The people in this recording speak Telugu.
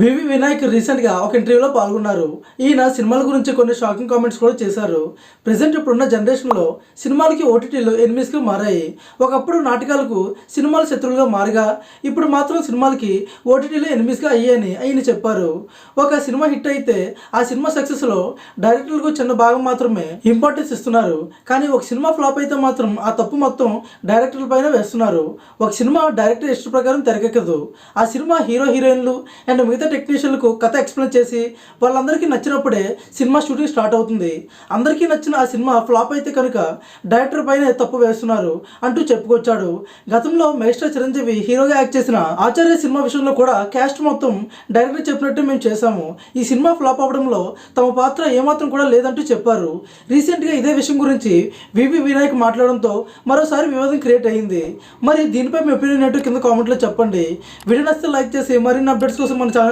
వివి వినాయక్ రీసెంట్గా ఒక ఇంటర్వ్యూలో పాల్గొన్నారు. ఈయన సినిమాల గురించి కొన్ని షాకింగ్ కామెంట్స్ కూడా చేశారు. ప్రజెంట్ ఇప్పుడున్న జనరేషన్లో సినిమాలకి ఓటీటీలు ఎనిమిస్గా మారాయి. ఒకప్పుడు నాటకాలకు సినిమాలు శత్రువులుగా మారగా ఇప్పుడు మాత్రం సినిమాలకి ఓటీటీలు ఎనిమిస్గా అయ్యాయని ఆయన చెప్పారు. ఒక సినిమా హిట్ అయితే ఆ సినిమా సక్సెస్లో డైరెక్టర్లకు చిన్న భాగం మాత్రమే ఇంపార్టెన్స్ ఇస్తున్నారు. కానీ ఒక సినిమా ఫ్లాప్ అయితే మాత్రం ఆ తప్పు మొత్తం డైరెక్టర్ల పైన వేస్తున్నారు. ఒక సినిమా డైరెక్టర్ ఇష్ట ప్రకారం తెరకెక్కదు. ఆ సినిమా హీరో హీరోయిన్లు అండ్ మిగతా టెక్నీషియన్లకు కథ ఎక్స్ప్లెయిన్ చేసి వాళ్ళందరికీ నచ్చినప్పుడే సినిమా షూటింగ్ స్టార్ట్ అవుతుంది. అందరికీ నచ్చిన ఆ సినిమా ఫ్లాప్ అయితే కనుక డైరెక్టర్ పైన తప్పు వేస్తున్నారు అంటూ చెప్పుకొచ్చాడు. గతంలో మేస్టర్ చిరంజీవి హీరోగా యాక్ట్ చేసిన ఆచార్య సినిమా విషయంలో కూడా క్యాస్ట్ మొత్తం డైరెక్టర్ చెప్పినట్టు మేము చేశాము. ఈ సినిమా ఫ్లాప్ అవడంలో తమ పాత్ర ఏమాత్రం కూడా లేదంటూ చెప్పారు. రీసెంట్గా ఇదే విషయం గురించి వివి వినాయక్ మాట్లాడడంతో మరోసారి వివాదం క్రియేట్ అయ్యింది మరి దీనిపై మీ ఒపీనియన్ ఏంటో కింద కామెంట్లో చెప్పండి. వీడియో నచ్చితే లైక్ చేసి మరిన్ని అప్డేట్స్ కోసం మన